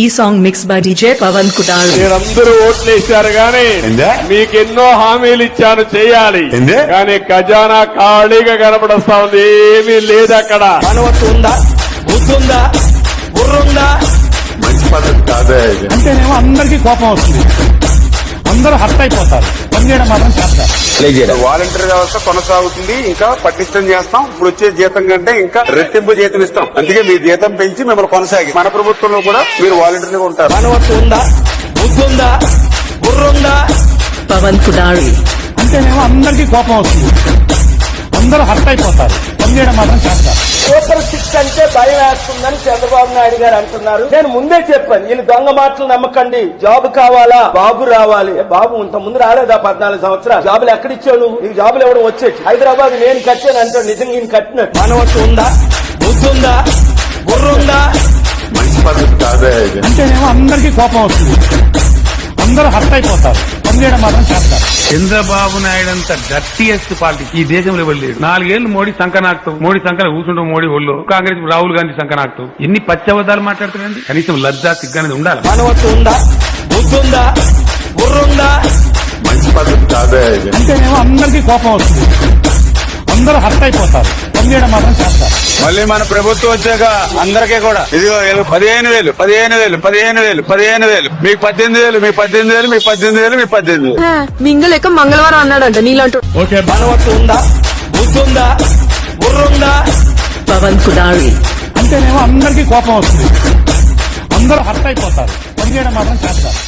ఈ song mix by DJ Pavan Kutal. మీరందరూ ఓట్లు వేశారు గాని ఏందే? మీకెన్నో హామీలు ఇచ్చాను చేయాలి. ఏందే? కానీ ఖజానా ఖాళీగా కనపడస్తా ఉంది. ఏమీ లేదు అక్కడ. ఉందా బుద్ధుందా? బుర్రుందా? మంచి పద్ధతి కాదే ఇది. అంటేనేమో అందరికీ కోపం వస్తుంది. అందరూ హర్ట్ అయిపోతారు. పనిచేయడం మాత్రం చేస్తారు వాలంటీర్ వ్యవస్థ కొనసాగుతుంది ఇంకా పటిష్టం చేస్తాం ఇప్పుడు వచ్చే జీతం కంటే ఇంకా రెట్టింపు జీతం ఇస్తాం. అందుకే మీ జీతం పెంచి మిమ్మల్ని కొనసాగి మన ప్రభుత్వంలో కూడా మీరు వాలంటీర్గా ఉంటారు. మానవత్వం ఉందా? బుద్ధుందా బుర్రుందా పవన్ కుటాల్ అంటేనేమో అందరికీ కోపం వస్తుంది. అందరూ హర్ట్ అయిపోతారు. పనిచేయడం మాత్రం చేస్తారు సూపర్ సిక్స్ అంటే భయం వేస్తుందని చంద్రబాబు నాయుడు గారు అంటున్నారు. నేను ముందే చెప్పాను వీళ్ళు దొంగ మాటలు నమ్మకండి. జాబ్ కావాలా? బాబు రావాలి. బాబు ఇంత ముందు రాలేదా పద్నాలుగు సంవత్సరాలు? జాబులు ఎక్కడిచ్చావు నువ్వు? నీకు జాబులు ఎవడం వచ్చేది హైదరాబాద్ నేను కట్టాను అంటాడు నిజంగా నేను కట్టినట్టు. మానవత్వం ఉందా? బుద్ధుందా బుర్రుందా అంటేనేమో అందరికీ కోపం వస్తుంది. అందరూ హర్ట్ అయిపోతారు. పనిచేయడం మాత్రం చేస్తారు. చంద్రబాబు నాయుడు అంత డర్టీయెస్ట్ పార్టీ ఈ దేశంలో లేడు నాలుగేళ్ళు మోడీ సంకనాక్తాం. మోడీ సంకన కూర్చుంటాం మోడీ ఒళ్ళు. కాంగ్రెస్ రాహుల్ గాంధీ సంకనాక్తాం. ఎన్ని పచ్చబద్దాలు మాట్లాడుతున్నారండి కనీసం లజ్జా సిగ్గనేది ఉండాలి? మానవత్వం ఉందా? బుద్ధుందా బుర్రుందా మంచి పద్ధతి కాదే. అంటేనేమో అందరికీ కోపం వస్తుంది. అందరూ హర్ట్ అయిపోతారు. పనిచేయడం మాత్రం చేస్తారు. మళ్ళీ మన ప్రభుత్వం వచ్చాక అందరికీ కూడా. ఇదిగో పదిహేను వేలు పదిహేను వేలు పదిహేను వేలు పదిహేను వేలు. మీకు పద్దెనిమిది వేలు మీకు పద్దెనిమిది వేలు మీకు పద్దెనిమిది వేలు మీకు పద్దెనిమిది వేలు. మింగలేక మంగళవారం అన్నాడంట నీలాంటి. మానవత్వం ఉందా? బుద్ధుందా? బుర్రుందా? పవన్ కుటాల్ అంటేనేమో అందరికీ కోపం వస్తుంది. అందరూ హర్ట్ అయిపోతారు. పనిచేయడం మాత్రం చేస్తారు.